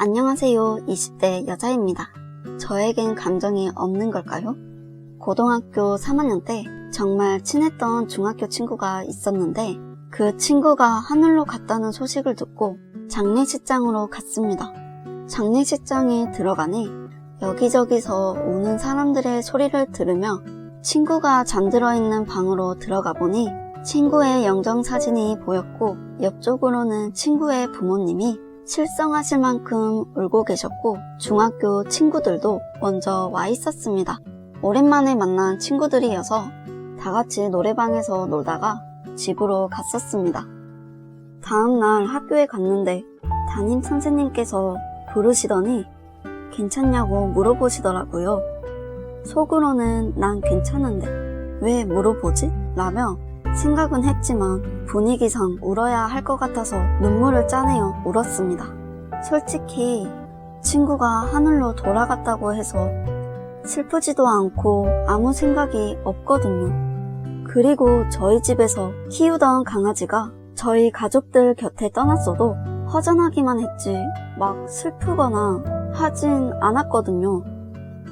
안녕하세요. 20대 여자입니다. 저에겐 감정이 없는 걸까요? 고등학교 3학년 때 정말 친했던 중학교 친구가 있었는데 그 친구가 하늘로 갔다는 소식을 듣고 장례식장으로 갔습니다. 장례식장에 들어가니 여기저기서 우는 사람들의 소리를 들으며 친구가 잠들어 있는 방으로 들어가 보니 친구의 영정 사진이 보였고 옆쪽으로는 친구의 부모님이 실성하실 만큼 울고 계셨고 중학교 친구들도 먼저 와 있었습니다. 오랜만에 만난 친구들이어서 다 같이 노래방에서 놀다가 집으로 갔었습니다. 다음날 학교에 갔는데 담임 선생님께서 부르시더니 괜찮냐고 물어보시더라고요. 속으로는 난 괜찮은데 왜 물어보지? 라며 생각은 했지만 분위기상 울어야 할 것 같아서 눈물을 짜내어 울었습니다. 솔직히 친구가 하늘로 돌아갔다고 해서 슬프지도 않고 아무 생각이 없거든요. 그리고 저희 집에서 키우던 강아지가 저희 가족들 곁에 떠났어도 허전하기만 했지 막 슬프거나 하진 않았거든요.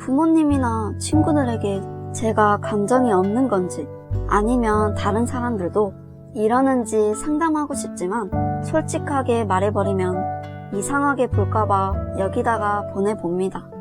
부모님이나 친구들에게 제가 감정이 없는 건지 아니면 다른 사람들도 이러는지 상담하고 싶지만 솔직하게 말해버리면 이상하게 볼까봐 여기다가 보내봅니다.